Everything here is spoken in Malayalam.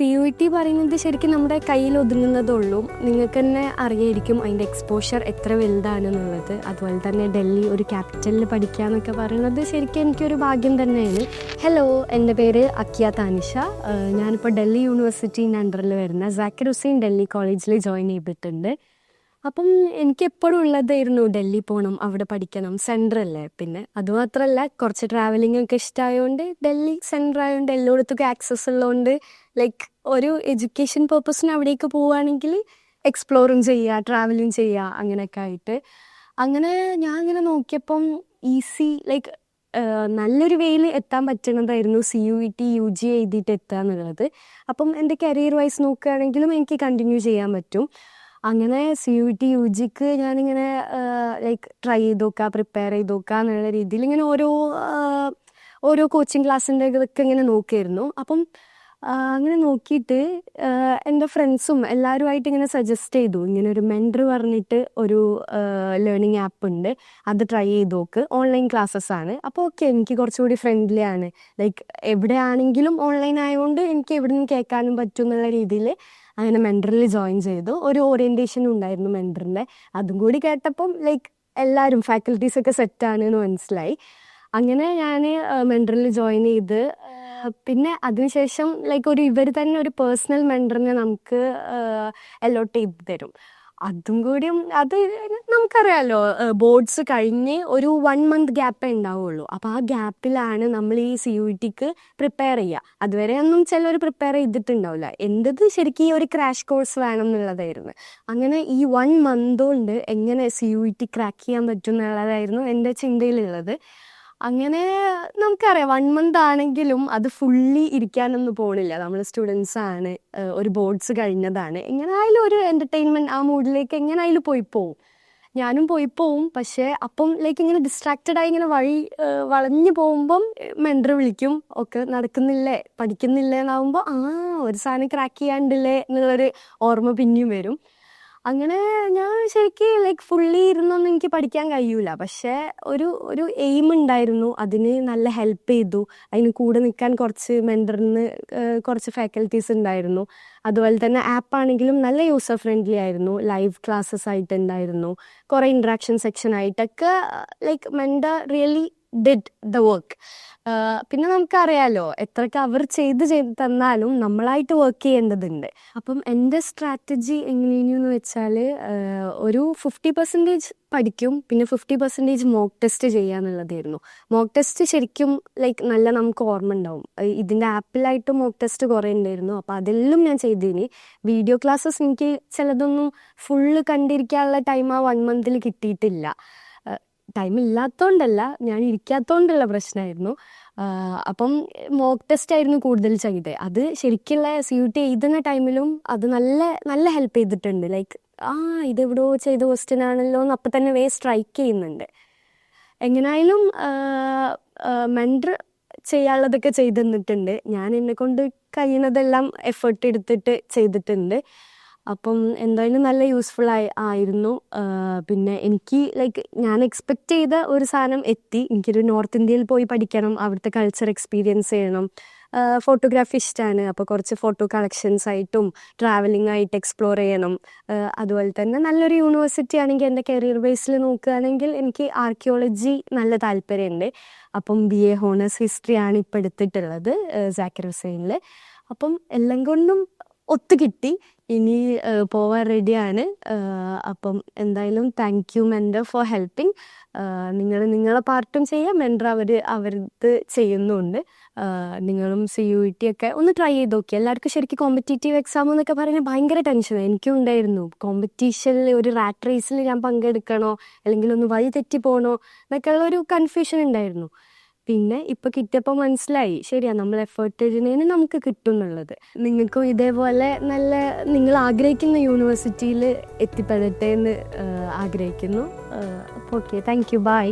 സി യു ടി പറയുന്നത് ശരിക്കും നമ്മുടെ കയ്യിൽ ഒതുങ്ങുന്നതുള്ളൂ. നിങ്ങൾക്ക് തന്നെ അറിയായിരിക്കും അതിന്റെ എക്സ്പോഷർ എത്ര വലുതാണെന്നുള്ളത്. അതുപോലെ തന്നെ ഡൽഹി ഒരു ക്യാപിറ്റലിൽ പഠിക്കുക എന്നൊക്കെ പറയുന്നത് ശരിക്കും എനിക്കൊരു ഭാഗ്യം തന്നെയാണ്. ഹലോ എന്റെ പേര് അക്കിയ താനിഷ. ഞാനിപ്പോൾ ഡൽഹി യൂണിവേഴ്സിറ്റീന്റെ അണ്ടറിൽ വരുന്ന. സാക്കിർ ഹുസൈൻ ഡൽഹി കോളേജിൽ ജോയിൻ ചെയ്തിട്ടുണ്ട്. അപ്പം എനിക്ക് എപ്പോഴും ഉള്ളതായിരുന്നു ഡൽഹി പോകണം അവിടെ പഠിക്കണം അല്ലേ പിന്നെ അതുമാത്രമല്ല കുറച്ച് ട്രാവലിംഗ് ഒക്കെ ഇഷ്ടമായതുകൊണ്ട് ഡൽഹി സെൻട്രൽ ആയതുകൊണ്ട് എല്ലായിടത്തൊക്കെ ആക്സസ് ഉള്ളതുകൊണ്ട് ലൈക്ക് ഒരു എഡ്യൂക്കേഷൻ പർപ്പസിന് അവിടേക്ക് പോവുകയാണെങ്കിൽ എക്സ്പ്ലോറും ചെയ്യുക ട്രാവലും ചെയ്യുക അങ്ങനെയൊക്കെ ആയിട്ട്. അങ്ങനെ ഞാൻ അങ്ങനെ നോക്കിയപ്പം ഈസി ലൈക്ക് നല്ലൊരു വേയിൽ എത്താൻ പറ്റണതായിരുന്നു C U E T U G എഴുതിയിട്ട് എത്തുക എന്നുള്ളത് അപ്പം എന്റെ കരിയർ വൈസ് നോക്കുകയാണെങ്കിലും എനിക്ക് കണ്ടിന്യൂ ചെയ്യാൻ പറ്റും. അങ്ങനെ സി യു ടി യു ജിക്ക് ഞാനിങ്ങനെ ലൈക്ക് ട്രൈ ചെയ്ത് നോക്കുക പ്രിപ്പയർ ചെയ്ത് നോക്കുക എന്നുള്ള രീതിയിൽ ഇങ്ങനെ ഓരോ ഓരോ കോച്ചിങ് ക്ലാസ്സിന്റെ ഇതൊക്കെ ഇങ്ങനെ നോക്കിയിരുന്നു. അപ്പം അങ്ങനെ നോക്കിയിട്ട് എന്റെ ഫ്രണ്ട്സും എല്ലാവരുമായിട്ട് ഇങ്ങനെ സജസ്റ്റ് ചെയ്തു. ഇങ്ങനെ ഒരു മെൻഡർ പറഞ്ഞിട്ട് ഒരു ലേണിംഗ് ആപ്പ് ഉണ്ട്. അത് ട്രൈ ചെയ്ത് നോക്ക്. ഓൺലൈൻ ക്ലാസ്സസ് ആണ്. അപ്പോൾ ഓക്കെ എനിക്ക് കുറച്ചുകൂടി ഫ്രണ്ട്ലി ആണ്. ലൈക്ക് എവിടെയാണെങ്കിലും ഓൺലൈൻ ആയതുകൊണ്ട് എനിക്ക് എവിടെ നിന്ന് കേൾക്കാനും പറ്റും എന്നുള്ള രീതിയിൽ അങ്ങനെ മെൻഡറിൽ ജോയിൻ ചെയ്തു. ഒരു ഓറിയന്റേഷൻ ഉണ്ടായിരുന്നു മെൻഡറിന്റെ അതും കൂടി കേട്ടപ്പം ലൈക്ക് എല്ലാവരും ഫാക്കൽറ്റീസ് ഒക്കെ സെറ്റാണ് എന്ന് മനസ്സിലായി. അങ്ങനെ ഞാൻ മെന്ററിൽ ജോയിൻ ചെയ്ത് പിന്നെ അതിനുശേഷം ലൈക്ക് ഒരു ഇവർ തന്നെ ഒരു പേഴ്സണൽ മെന്ററിനെ നമുക്ക് അലോട്ട് ചെയ്ത് തരും. അതും കൂടിയും അത് നമുക്കറിയാലോ ബോർഡ്സ് കഴിഞ്ഞ് ഒരു വൺ മന്ത് ഗ്യാപ്പേ ഉണ്ടാവുള്ളൂ. അപ്പോൾ ആ ഗ്യാപ്പിലാണ് നമ്മൾ ഈ സി യു ടിക്ക് പ്രിപ്പയർ ചെയ്യുക അതുവരെ ഒന്നും ചിലർ പ്രിപ്പയർ ചെയ്തിട്ടുണ്ടാവില്ല. എന്റെത് ശരിക്കും ഈ ഒരു ക്രാഷ് കോഴ്സ് വേണം എന്നുള്ളതായിരുന്നു. അങ്ങനെ ഈ വൺ മന്ത് കൊണ്ട് എങ്ങനെ സി യു ടി ക്രാക്ക് ചെയ്യാൻ പറ്റും എന്നുള്ളതായിരുന്നു എന്റെ ചിന്തയിലുള്ളത്. അങ്ങനെ നമുക്കറിയാം വൺ മന്ത് ആണെങ്കിലും അത് ഫുള്ളി ഇരിക്കാനൊന്നും പോണില്ല. നമ്മൾ സ്റ്റുഡൻസ് ആണ് ഒരു ബോർഡ്സ് കഴിഞ്ഞതാണ്. എങ്ങനെ ആയാലും ഒരു എന്റർടൈൻമെന്റ് ആ മൂഡിലേക്ക് എങ്ങനെ ആയാലും പോയി പോവും. ഞാനും പോയി പോവും പക്ഷേ അപ്പം ലൈക്ക് ഇങ്ങനെ ഡിസ്ട്രാക്റ്റഡ് ആയി ഇങ്ങനെ വഴി വളഞ്ഞു പോകുമ്പം മെൻഡർ വിളിക്കും ഒക്കെ നടക്കുന്നില്ലേ? പഠിക്കുന്നില്ലേ? എന്നാവുമ്പോൾ ആ ഒരു സാധനം ക്രാക്ക് ചെയ്യാണ്ടില്ലേ എന്നുള്ളൊരു ഓർമ്മ പിന്നെയും വരും. അങ്ങനെ ഞാൻ ശരിക്കും ലൈക്ക് ഫുള്ളി ഇരുന്നൊന്നും എനിക്ക് പഠിക്കാൻ കഴിയൂല. പക്ഷേ ഒരു ഒരു എയിം ഉണ്ടായിരുന്നു. അതിന് നല്ല ഹെൽപ്പ് ചെയ്തു. അതിന് കൂടെ നിൽക്കാൻ കുറച്ച് മെന്ററിന് കുറച്ച് ഫാക്കൽറ്റീസ് ഉണ്ടായിരുന്നു. അതുപോലെ തന്നെ ആപ്പ് ആണെങ്കിലും നല്ല യൂസർ ഫ്രണ്ട്ലി ആയിരുന്നു. ലൈവ് ക്ലാസ്സസ് ആയിട്ടുണ്ടായിരുന്നു കുറേ ഇൻട്രാക്ഷൻ സെക്ഷൻ ആയിട്ടൊക്കെ like mentor really did the work പിന്നെ നമുക്കറിയാലോ എത്രക്ക് അവർ ചെയ്ത് തന്നാലും നമ്മളായിട്ട് വർക്ക് ചെയ്യേണ്ടതുണ്ട്. അപ്പം എന്റെ സ്ട്രാറ്റജി എങ്ങനെയെന്ന് വെച്ചാൽ ഒരു ഫിഫ്റ്റി പെർസെന്റേജ് പഠിക്കും പിന്നെ ഫിഫ്റ്റി പെർസെന്റേജ് മോക്ക് ടെസ്റ്റ് ചെയ്യാന്നുള്ളതായിരുന്നു മോക്ക് ടെസ്റ്റ് ശരിക്കും ലൈക്ക് നല്ല നമുക്ക് ഓർമ്മ ഉണ്ടാവും. ഇതിന്റെ ആപ്പിലായിട്ട് മോക്ക് ടെസ്റ്റ് കുറേ ഉണ്ടായിരുന്നു. അപ്പോൾ അതെല്ലാം ഞാൻ ചെയ്തിനി. വീഡിയോ ക്ലാസ്സസ് എനിക്ക് ചിലതൊന്നും ഫുള്ള് കണ്ടിരിക്കാനുള്ള ടൈം ആ വൺ മന്തിൽ കിട്ടിയിട്ടില്ല. ടൈം ഇല്ലാത്തതുകൊണ്ടല്ല ഞാൻ ഇരിക്കാത്തതുകൊണ്ടുള്ള പ്രശ്നമായിരുന്നു അപ്പം മോക്ക് ടെസ്റ്റ് ആയിരുന്നു കൂടുതൽ ചെയ്തത് അത് ശരിക്കുള്ള സി യു ടി എഴുതുന്ന ടൈമിലും അത് നല്ല നല്ല ഹെൽപ്പ് ചെയ്തിട്ടുണ്ട്. ലൈക്ക് ആ ഇതെവിടോ ചെയ്ത ക്വസ്റ്റ്യൻ ആണല്ലോ എന്ന് അപ്പം തന്നെ വേ സ്ട്രൈക്ക് ചെയ്യുന്നുണ്ട്. എങ്ങനായാലും മെൻഡർ ചെയ്യാനുള്ളതൊക്കെ ചെയ്തു തന്നിട്ടുണ്ട്. ഞാൻ എന്നെ കൊണ്ട് കഴിയുന്നതെല്ലാം എഫേർട്ട് എടുത്തിട്ട് ചെയ്തിട്ടുണ്ട്. അപ്പം എന്തായാലും നല്ല യൂസ്ഫുൾ ആയി ആയിരുന്നു. പിന്നെ എനിക്ക് ലൈക്ക് ഞാൻ എക്സ്പെക്റ്റ് ചെയ്ത ഒരു സാധനം എത്തി. എനിക്കൊരു നോർത്ത് ഇന്ത്യയിൽ പോയി പഠിക്കണം അവിടുത്തെ കൾച്ചർ എക്സ്പീരിയൻസ് ചെയ്യണം. ഫോട്ടോഗ്രാഫി ഇഷ്ടമാണ് അപ്പോൾ കുറച്ച് ഫോട്ടോ കളക്ഷൻസ് ആയിട്ടും ട്രാവലിംഗ് ആയിട്ട് എക്സ്പ്ലോർ ചെയ്യണം. അതുപോലെ തന്നെ നല്ലൊരു യൂണിവേഴ്സിറ്റി ആണെങ്കിൽ എന്റെ കരിയർ ബേസിൽ നോക്കുകയാണെങ്കിൽ എനിക്ക് ആർക്കിയോളജി നല്ല താല്പര്യമുണ്ട്. അപ്പം ബി എ ഹോണേഴ്സ് ഹിസ്റ്ററി ആണ് ഇപ്പോൾ എടുത്തിട്ടുള്ളത് ജാക്കിർ ഹുസൈനിൽ അപ്പം എല്ലാം കൊണ്ടും ഒത്തു കിട്ടി ഇനി പോവാൻ റെഡിയാണ് അപ്പം എന്തായാലും thank you mentor for helping നിങ്ങൾ നിങ്ങളെ പാർട്ടും ചെയ്യാം. മെൻഡർ അവർ അവരത് ചെയ്യുന്നുണ്ട്. നിങ്ങളും സി യു ടി ഒക്കെ ഒന്ന് ട്രൈ ചെയ്ത് നോക്കി. എല്ലാവർക്കും ശരിക്കും കോമ്പറ്റേറ്റീവ് എക്സാം എന്നൊക്കെ പറയുന്നത് ഭയങ്കര ടെൻഷൻ എനിക്കും ഉണ്ടായിരുന്നു. കോമ്പറ്റീഷനിൽ ഒരു റാറ്റ് റേസിൽ ഞാൻ പങ്കെടുക്കണോ? അല്ലെങ്കിൽ ഒന്ന് വഴി തെറ്റി പോകണോ എന്നൊക്കെയുള്ള ഒരു കൺഫ്യൂഷൻ ഉണ്ടായിരുന്നു. പിന്നെ ഇപ്പൊ കിട്ടിയപ്പോൾ മനസ്സിലായി. ശരിയാ നമ്മൾ എഫേർട്ട് ഇടുന്നതിന് നമുക്ക് കിട്ടും എന്നുള്ളത് നിങ്ങൾക്കും ഇതേപോലെ നല്ല നിങ്ങൾ ആഗ്രഹിക്കുന്ന യൂണിവേഴ്സിറ്റിയിൽ എത്തിപ്പെടട്ടെ എന്ന് ആഗ്രഹിക്കുന്നു. Okay thank you by